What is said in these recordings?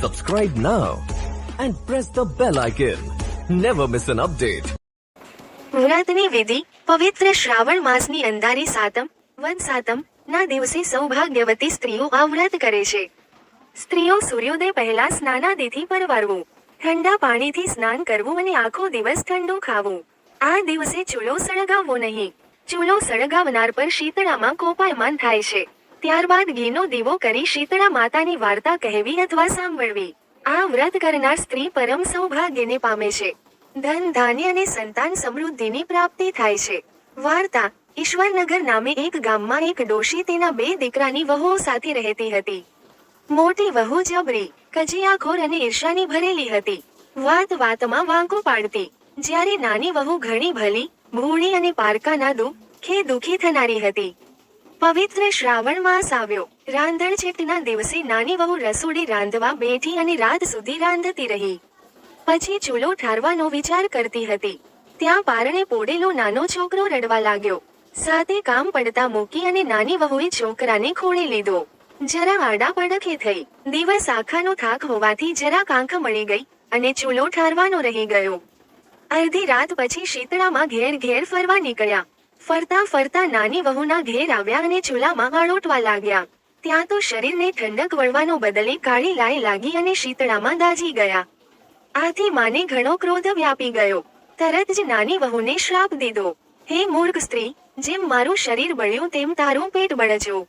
Subscribe now and press the bell icon. Never miss an update. વ્રતની વિધિ, પવિત્ર શ્રાવણ માસની અંધારી સાતમ વન સાતમ, ના દિવસે સૌભાગ્યવતી સ્ત્રીઓ આ વ્રત કરે છે સ્ત્રીઓ સૂર્યોદય પહેલા સ્નાનાદિથી પરવારવું, ઠંડા પાણીથી સ્નાન કરવું અને આખો દિવસ ઠંડુ ખાવું આ દિવસે ચૂલો સળગાવવો નહીં ચૂલો સળગાવનાર પર શીતળામાં કોપાયમાન થાય છે ત્યારબાદ ઘીનો દીવો કરી શીતળા માતાની વાર્તા કહેવી અથવા સાંભળવી. આ વ્રત કરનાર સ્ત્રી પરમ સૌભાગ્યને પામે છે. ધન, ધાન્ય અને સંતાન સમૃદ્ધિની પ્રાપ્તિ થાય છે. વાર્તા, ઈશ્વરનગર નામે એક ગામમાં એક ડોશી તેના બે દીકરાની વહુઓ સાથે રહેતી હતી. મોટી વહુ જબરી, કજિયાખોર અને ઈર્ષાની ભરેલી હતી. વાત વાતમાં વાંકો પાડતી. જ્યારે નાની વહુ ઘણી ભલી, ભૂણી અને પારકાના ખે દુઃખી થનારી હતી. પવિત્ર શ્રાવણ માસ આવ્યો. રાંધણ છેટના દિવસે નાની વહુ રસોડી રાંધવા બેઠી અને રાત સુધી રાંધતી રહી. પછી ચૂલો ઠારવાનો વિચાર કરતી હતી. ત્યાં પારણે પોડેલો નાનો છોકરો રડવા લાગ્યો. સાથે કામ પડતા મૂકી અને નાની વહુએ છોકરાને ખોળી લીધો. જરા આડા પડખે થઈ. દિવસ આખાનો થાક હોવાથી જરા કાંખ મળી ગઈ અને ચૂલો ઠારવાનો રહી ગયો. અડધી રાત પછી શીતળામાં ઘેર ઘેર ફરવા નીકળ્યા. ફરતા ફરતા નાની વહુના ઘેર આવ્યા અને ચૂલામાં આળોટવા લાગ્યા. ત્યાં તો શરીરને ઠંડક વળવાનો બદલે કાળી લાય લાગી અને શીતળામાં દાજી ગયા. આથી માને ઘણો ક્રોધ વ્યાપી ગયો. તરત જ નાની વહુને શ્રાપ દીધો. હે મૂર્ખ સ્ત્રી, જેમ મારું શરીર બળ્યું તેમ તારું પેટ બળજો.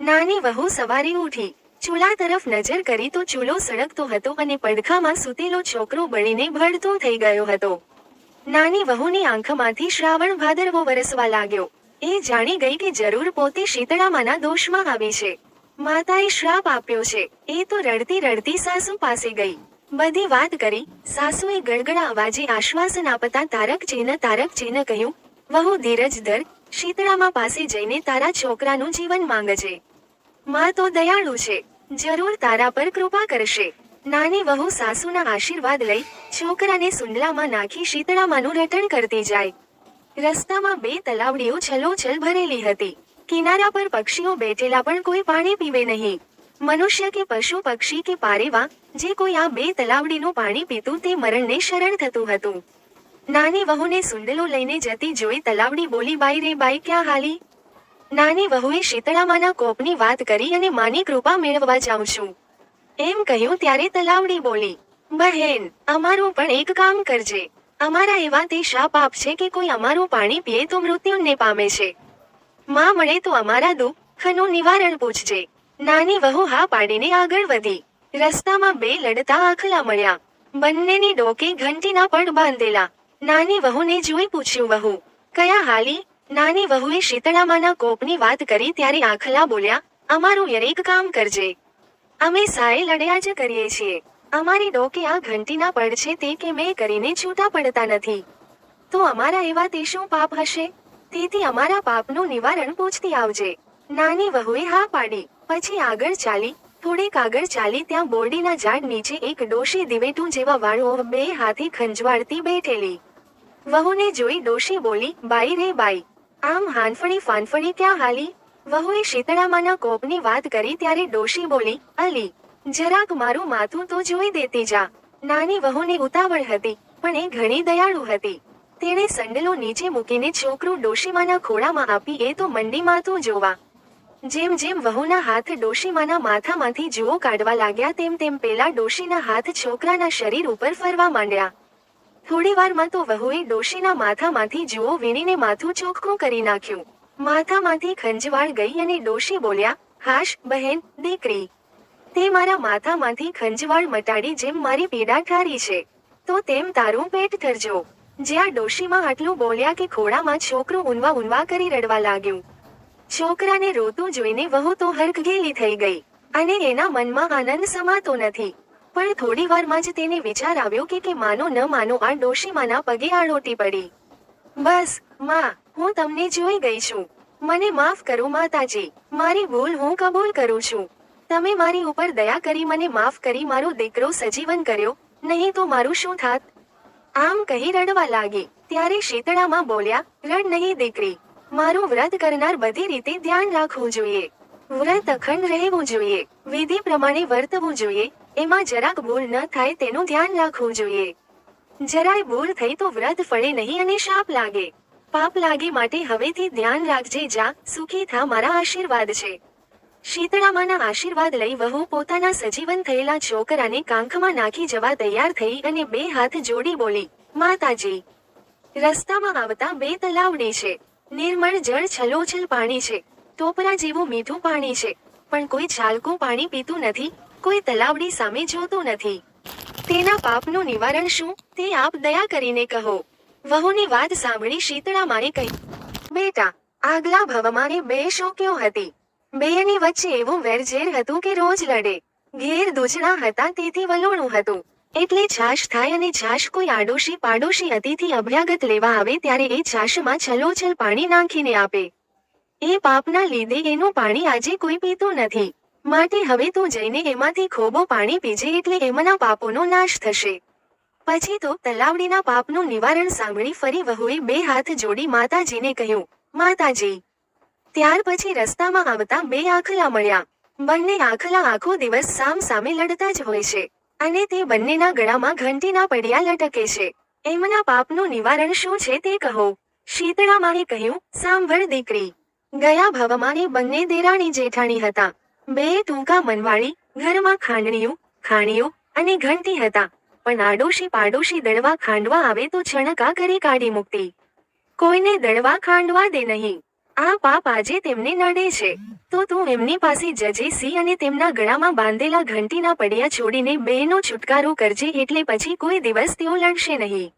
નાની વહુ સવારે ઉઠી. ચૂલા તરફ નજર કરી તો ચૂલો સળગતો હતો અને પડખામાં સૂતેલો છોકરો બળીને ભડતો થઈ ગયો હતો. નાની વહુની આંખમાંથી શ્રાવણ ભાદરવો વરસવા લાગ્યો. એ જાણી ગઈ કે જરૂર પોતે શીતળામાના દોષમાં આવી છે. માતાએ શ્રાપ આપ્યો છે. એ તો રડતી રડતી સાસુ પાસે ગઈ. બધી વાત કરી, સાસુએ ગળગળા અવાજે આશ્વાસન આપતા તારક ચિહ્ન તારક કહ્યું, વહુ ધીરજ ધર, શીતળામાં પાસે જઈને તારા છોકરાનું જીવન માંગજે. માં તો દયાળુ છે. જરૂર તારા પર કૃપા કરશે. નાની વહુ સાસુના આશીર્વાદ લઈ છોકરાને સુંડલામાં નાખી શીતળામાનું રટણ કરતી જાય. રસ્તામાં બે તલાવડીઓ છલોછલ ભરેલી હતી. કિનારા પર પક્ષીઓ બેઠેલા પણ કોઈ પાણી પીવે નહીં. મનુષ્ય કે પશુ, પક્ષી કે પારેવા, જે કોઈ આ બે તલાવડીનું પાણી પીતું તે મરણને શરણ થતું હતું. નાની વહુને સુંડલો લઈને જતી જોઈ તલાવડી બોલી, બાઈ રે, બાઈ, ક્યાં હાલી? નાની વહુએ શીતળામાના કોપની વાત કરી અને માની કૃપા મેળવવા જાઉં છું. એમ કહ્યું ત્યારે તલાવડી બોલી, બહેન, અમારું પણ એક કામ કરજે. અમારા એવા તે શાપ આપશે કે કોઈ અમારું પાણી પીએ તો મૃત્યુને પામે છે. માં મળે તો અમારા દુઃખનું નિવારણ પૂછજે. નાની વહુ હા પાડીને આગળ વધી. રસ્તામાં બે લડતા આખલા મળ્યા. બંનેની ડોકે ઘંટીના પડ બાંધેલા. નાની વહુને જોઈ પૂછ્યું, વહુ, કયા હાલી? નાની વહુએ શીતળામાના કોપની વાત કરી ત્યારે આખલા બોલ્યા, અમારું એક કામ કરજે. અમે સાએ લડ્યા જ કરીએ છીએ. અમારી ડોકે આ ઘંટીના પડ છે તે કે મેં કરીને છૂટા પડતા નથી. તો અમારા એવા તે શું પાપ હશે? તેથી અમારા પાપનું નિવારણ પૂછતી આવજે. નાની વહુએ હા પાડી. પછી આગળ ચાલી, થોડીક આગળ ચાલી ત્યાં બોરડીના ઝાડ નીચે એક ડોશી દિવેટું જેવા વાળો બે હાથી ખંજવાળતી બેઠેલી. વહુને જોઈ ડોશી બોલી, બાઈ રે બાઈ, આમ હાનફળી ફાનફળી ક્યાં હાલી? વહુએ શીતળામાના કોપની વાત કરી ત્યારે ડોશી બોલી, અલી, જરાક મારું માથું તો જોઈ દેતી જા. નાની વહુને ઉતાવળ હતી, પણ એ ઘણી દયાળુ હતી. તેણે સંડલો નીચે મૂકીને છોકરું ડોશીમાના ખોળામાં આપી એ તો મંડી માથું જોવા. જેમ જેમ વહુના હાથ ડોશીમાના માથામાંથી જુઓ કાઢવા લાગ્યા, તેમ તેમ પેલા ડોશીના હાથ છોકરાના શરીર ઉપર ફરવા માંડ્યા. થોડી વારમાં તો વહુએ ડોશીના માથામાંથી જુઓ વીણીને માથું ચોખ્ખું કરી નાખ્યું. માથામાંથી ખંજવાળ ગઈ અને ડોશી બોલ્યા, હાશ, બહેન, દીકરી. તે મારા માથામાંથી ખંજવાળ મટાડી જેમ મારી પીડા ઠારી છે. તો તેમ તારું પેટ ઠરજો. જ્યાં ડોશીમાં આટલું બોલ્યા કે ખોળામાં છોકરું ઊંવા ઊંવા કરી રડવા લાગ્યું. છોકરાને રોતું જોઈને વહુ તો હરખઘેલી થઈ ગઈ અને એના મનમાં આનંદ સમાતો નથી. પણ થોડી વારમાં જ તેને વિચાર આવ્યો કે માનો ન માનો આ ડોશીમાના પગે આડોટી પડી. બસ, માં હું તમને જોઈ ગઈ છું. મને માફ કરો માતાજી. મારી ભૂલ હું કબૂલ કરું છું. તમે મારી ઉપર દયા કરી મને માફ કરી મારો દીકરો સજીવન કર્યો. નહીં તો મારું શું થાત? આમ કહી રડવા લાગી. ત્યારે શીતળામાં બોલ્યા, રડ નહીં દીકરી. મારું વ્રત કરનાર બધી રીતે ધ્યાન રાખવું જોઈએ. વ્રત અખંડ રહેવું જોઈએ. વિધિ પ્રમાણે વર્તવું જોઈએ. એમાં જરાક ભૂલ ન થાય તેનું ધ્યાન રાખવું જોઈએ. જરાય ભૂલ થઈ તો વ્રત ફળે નહીં અને શાપ લાગે. પાપ લાગે માટે હવેથી ધ્યાન રાખજે જા, સુખી થા મારા આશીર્વાદ છે. શીતળામાના આશીર્વાદ લઈ વહુ પોતાના સજીવન થયેલા છોકરાને કાંખમાં નાખી જવા તૈયાર થઈ અને બે હાથ જોડી બોલી, માતાજી. રસ્તામાં આવતા બે તલાવડી છે. નિર્મળ જળ છલોછલ પાણી છે. ટોપરા જેવું મીઠું પાણી છે. પણ કોઈ છાલકું પાણી પીતું નથી, કોઈ તલાવડી સામે જોતું નથી. તેના પાપનું નિવારણ શું? તે આપ દયા કરીને કહો. વહુની વાત સાંભળી શીતળા માને કહી, બેટા, આગલા ભવમાં એ બે શોક્યો હતી. બેયની વચ્ચે એવું વેરઝેર હતું કે રોજ લડે. ઘેર દૂધણા હતા તેથી વલોણું હતું. એટલે છાશ થાય અને છાશ કોઈ આડોશી પાડોશી અતિથિ અભ્યાગત લેવા આવે ત્યારે એ છાશમાં છલોછલ પાણી નાખીને આપે. એ પાપના લીધે એનું પાણી આજે કોઈ પીતું નથી. માટે હવે તું જઈને એમાંથી ખોબો પાણી પીજે એટલે એમના પાપોનો નાશ થશે. પછી તો તલાવડીના પાપનું નિવારણ સાંભળી ફરી વહુએ બે હાથ જોડી માતાજીને કહ્યું, માતાજી. ત્યાર પછી રસ્તામાં આવતા બે આખલા મળ્યા. બંને આખલા આખો દિવસ સામ સામે લડતા જ હોય છે અને તે બંનેના ગળામાં ઘંટીના પડિયા લટકે છે. એમના પાપનું નિવારણ શું છે તે કહો. શીતળામાએ કહ્યું, સાંભળ દીકરી. ગયા ભવમાં બંને દેરાણી જેઠાણી હતા. બે ટૂંકા મનવાળી, ઘરમાં ખાંડણીયું ખાણીઓ અને ઘંટી હતા. પણ આડોશી પાડોશી દળવા ખાંડવા આવે તો છણકા કરી કાઢી મૂકતી. કોઈને દળવા ખાંડવા દે નહીં. આ પાપ આજે તેમને નડે છે. તો તું એમની પાસે જજે સી અને તેમના ગળામાં બાંધેલા ઘંટીના પડિયા છોડીને બેનો છુટકારો કરજે એટલે પછી કોઈ દિવસ તેઓ લડશે નહીં.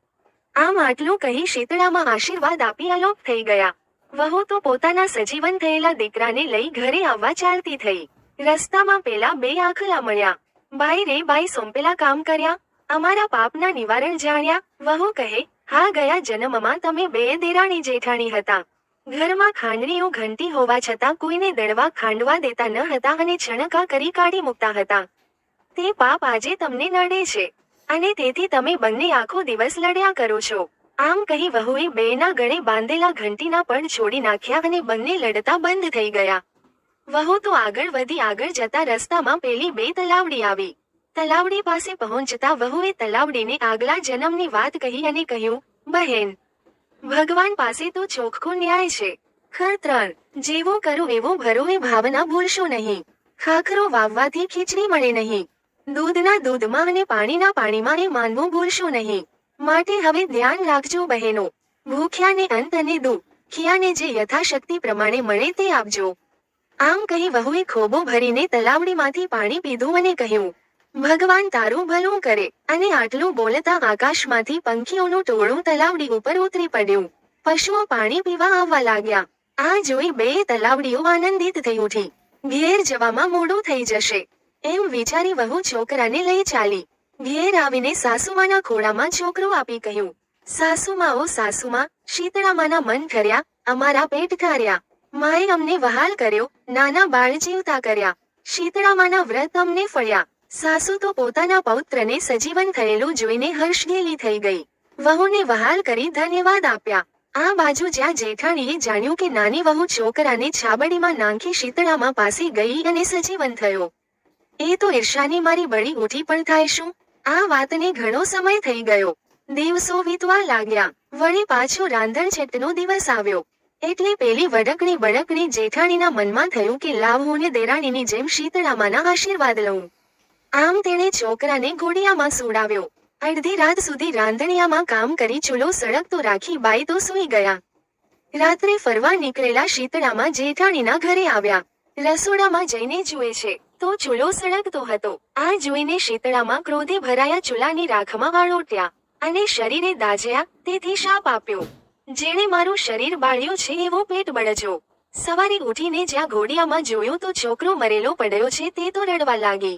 આમ આટલું કહી શીતળામાં આશીર્વાદ આપી અલોપ થઈ ગયા. વહુ તો પોતાના સજીવન થયેલા દીકરાને લઈ ઘરે આવવા ચાલતી થઈ. રસ્તામાં પેલા બે આખલા મળ્યા. બાઈ રે બાઈ સોંપેલા કામ કર્યા. અમારા પાપના નિવારણ જાણ્યા. વહુ કહે, હા, ગયા જન્મમાં તમે બે દેરાણી જેઠાણી હતા. ઘરમાં ખાંડણીઓ ઘંટી હોવા છતાં કોઈને દળવા ખાંડવા દેતા ન હતા અને છણકા કરી કાઢી મૂકતા હતા. તે પાપ આજે તમને નડે છે. અને તેથી તમે બંને આખો દિવસ લડ્યા કરો છો. આમ કહી વહુએ બેના ગળે બાંધેલા ઘંટીના પણ છોડી નાખ્યા અને બંને લડતા બંધ થઈ ગયા. વહુ તો આગળ વધી આગળ જતા રસ્તામાં પેલી બે તલાવડી આવી. તલાવડી પાસે પહોંચતા વહુએ તલાવડીને આગલા જન્મની વાત કહી અને કહ્યું, બહેન, ભગવાન પાસે તો ચોખ્ખો ન્યાય છે. ખર જેવો કરો એવો ભરો ભાવના ભૂલશો નહીં. ખાખરો વાવવાથી ખીચડી મળે નહીં. દૂધના દૂધમાં અને પાણીના પાણીમાં એ માનવું ભૂલશો નહીં. માટે હવે ધ્યાન રાખજો બહેનો. ભૂખ્યાને અંત અને દુખ્યાને જે યથાશક્તિ પ્રમાણે મળે તે આપજો. આમ કહી વહુએ ખોબો ભરીને તલાવડીમાંથી પાણી પીધું અને કહ્યું ભગવાન તારું ભલું કરે અને આટલું બોલતા આકાશમાંથી પંખીઓનું ટોળું તલાવડી ઉપર ઉતરી પડ્યું. પશુઓ પાણી પીવા આવવા લાગ્યા. આ જોઈ બે તલાવડીઓ આનંદિત થઈ ઉઠી. ઘેર જવામાં મોડું થઈ જશે. એમ વિચારી વહુ છોકરાને લઈ ચાલી. ઘેર આવીને સાસુમાના ખોળામાં છોકરો આપી કહ્યું, સાસુમાઓ, સાસુમાં, શીતળામાના મન કર્યા અમારા પેટ ઠાર્યા માએ અમને વહાલ કર્યો, નાના બાળ જીવતા કર્યા. શીતળામાના વ્રત અમને ફળ્યા. સાસુ તો પોતાના પૌત્રને સજીવન થયેલું જોઈને હર્ષગેલી થઈ ગઈ. વહુને વહાલ કરી ધન્યવાદ આપ્યા. આ બાજુ જ્યાં જેઠાણીએ જાણ્યું કે નાની વહુ છોકરાને છાબડીમાં નાંખી શીતળામાં પાસી ગઈ અને સજીવન થયો. એ તો ઈર્ષાની મારી બળી ઉઠી પણ થાય શું? આ વાતને ઘણો સમય થઈ ગયો. દિવસો વીતવા લાગ્યા. વળી પાછો રાંધણ છેટનો દિવસ આવ્યો. એટલે પેલી વડકણી બડકણી જેઠાણીના મનમાં થયું કે લાવ હું ને દેરાણીની જેમ શીતળામાના આશીર્વાદ લઉં. આમ તેણે છોકરાને ઘોડિયામાં સુડાવ્યો અડધી રાત સુધી રાંધણિયામાં કામ કરી ચૂલો સળગતો રાખી બાઈ તો સૂઈ ગયા. રાત્રે ફરવા નીકળેલા શીતળામાં જેઠાણીના ઘરે આવ્યા. રસોડામાં જઈને જુએ છે, તો ચૂલો સળગતો હતો. આ જોઈને શીતળામાં ક્રોધે ભરાયા ચૂલાની રાખમાં વાળોટ્યા અને શરીરે દાજ્યા, તેથી શાપ આપ્યો. જેણે મારું શરીર બાળ્યું છે, એવો પેટ બળજો. સવારે ઉઠીને જ્યાં ઘોડિયામાં જોયું તો છોકરો મરેલો પડ્યો છે, તે તો રડવા લાગી.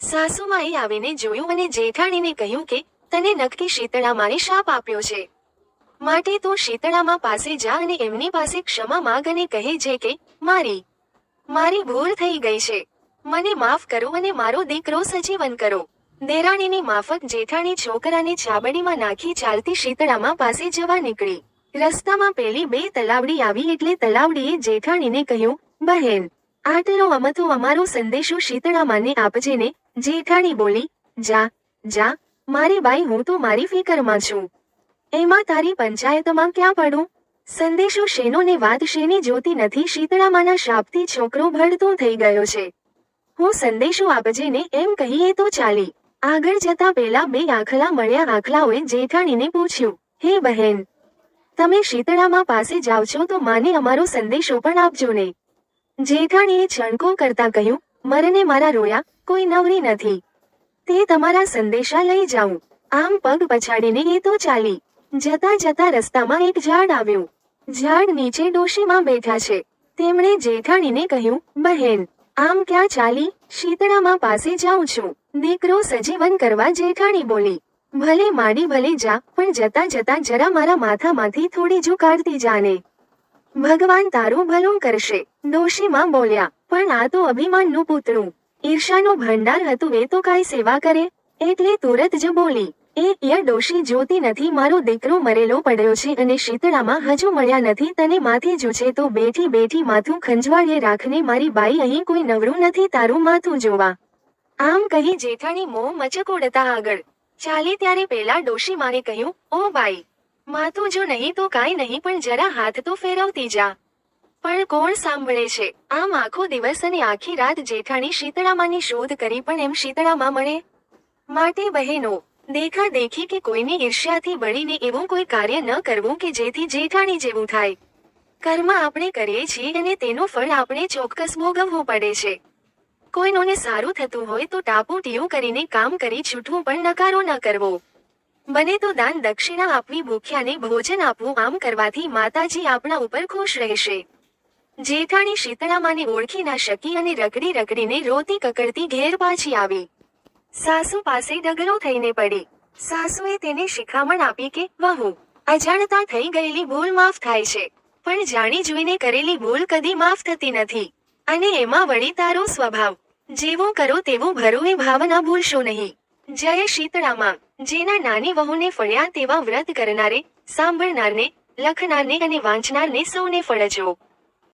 સાસુમાએ આવીને જોયું અને જેઠાણીને કહ્યું કે, તને નક્કી શીતળામાએ શાપ આપ્યો છે. માટે તું શીતળામાં પાસે જા અને એમની પાસે ક્ષમા માગ અને કહે છે કે, મારી મારી ભૂલ થઈ ગઈ છે. મને માફ કરો અને મારો દીકરો સજીવન કરો. દેરાણીની માફક જેઠાણી છોકરાને છાબડીમાં નાખી ચાલતી શીતળામાં પાસે જવા નીકળી. રસ્તામાં પેલી બે તલાવડી આવી એટલે તલાવડીએ જેઠાણીને કહ્યું, બહેન આટલો અમથો અમારો સંદેશો શીતળામાને આપજે ને જેઠાણી બોલી, જા જા, મારી બાઈ હું તો મારી ફિકરમાં છું. એમાં તારી પંચાયતમાં ક્યાં પડું? સંદેશો શેનો ને વાત શેની જોતી નથી? શીતળામાના શાપથી છોકરો ભળતો થઈ ગયો છે. હું સંદેશો આપજે ને એમ કહીએ તો ચાલી. આગળ જતા પેલા બે આખલા મળ્યા આખલાઓએ જેઠાણીને પૂછ્યું, હે બહેન, તમે શીતળામાં પાસે જાઓ છો તો માને અમારો સંદેશો પણ આપજો ને. જેઠાણીએ છણકો કરતા કહ્યું, મરને મારા રોયા કોઈ નવરી નથી. તે તમારા સંદેશા લઈ જાઉં. આમ પગ પછાડીને એ તો ચાલી. જતા જતા રસ્તામાં એક ઝાડ આવ્યું. ઝાડ નીચે ડોશીમાં બેઠા છે. તેમણે જેઠાણીને કહ્યું, બહેન, આમ ક્યાં ચાલી? શીતળામાં પાસે જાઉં છું. દીકરો સજીવન કરવા જેઠાણી બોલી, ભલે માડી ભલે જા, પણ જતા જતા જરા મારા માથામાંથી થોડી ઝુકાડતી જાને. ભગવાન તારું ભલું કરશે, ડોશીમાં બોલ્યા, પણ આ તો અભિમાનનું પૂતળું. ઈર્ષાનો ભંડાર હતું, એ તો કાંઈ સેવા કરે? એટલે તુરત જ બોલી, એ ય ડોશી જોતી નથી, મારો દીકરો મરેલો પડ્યો છે અને શીતળામાં હજુ મળ્યા નથી, તને માથે જુછે તો બેઠી બેઠી માથું ખંજવાળીએ રાખને મારી બાઈ અહીં કોઈ નવરું નથી, તારું માથું જોવા. આમ કહી જેઠાણી મોં મચકોડતા આગળ. ચાલી ત્યારે પેલા ડોશી મારે કહ્યું, ઓ બાઈ, માથું જો નહીં તો કાંઈ નહીં, પણ જરા હાથ તો ફેરવતી જા. પણ કોણ સાંભળે છે? આમ આખો દિવસ અને આખી રાત જેઠાણી શીતળામાની શોધ કરી પણ એમ શીતળામાં મળે? માટે બહેનો, દેખા દેખી કે કોઈની ઈર્ષ્યાથી બળીને એવું કોઈ કાર્ય ન કરવું કે જેથી જેઠાણી જેવું થાય. કર્મ આપણે કરીએ છીએ અને તેનું ફળ આપણે ચોક્કસ ભોગવવું પડે છે. કોઈનોને સારું થતું હોય તો ટાપુ ટીયું કરીને કામ કરી છૂટવું પણ નકારો ન કરવો. બને તો દાન દક્ષિણા આપવી, ભૂખ્યાને ભોજન આપવું, આમ કરવાથી માતાજી આપણા ઉપર ખુશ રહેશે. જેઠાણી શીતળામાને ઓળખી ના શકી અને રગડી રગડીને રોતી કકડતી ઘેર પાછી આવી. સાસુ પાસે ડગલો થઈને પડી. સાસુએ તેને શિખામણ આપી કે, વહુ, અજાણતા થઈ ગયેલી ભૂલ માફ થાય છે, પણ જાણી જોઈને કરેલી ભૂલ કદી માફ થતી નથી. અને એમાં વળી તારો સ્વભાવ. જેવો કરો તેવું ભરોએ ભાવના ભૂલશો નહીં. જય શીતળામાં. જેના નાની વહુને ફળ્યા તેવા વ્રત કરનારે, સાંભળનારને, લખનારને અને વાંચનારને સૌને ફળજો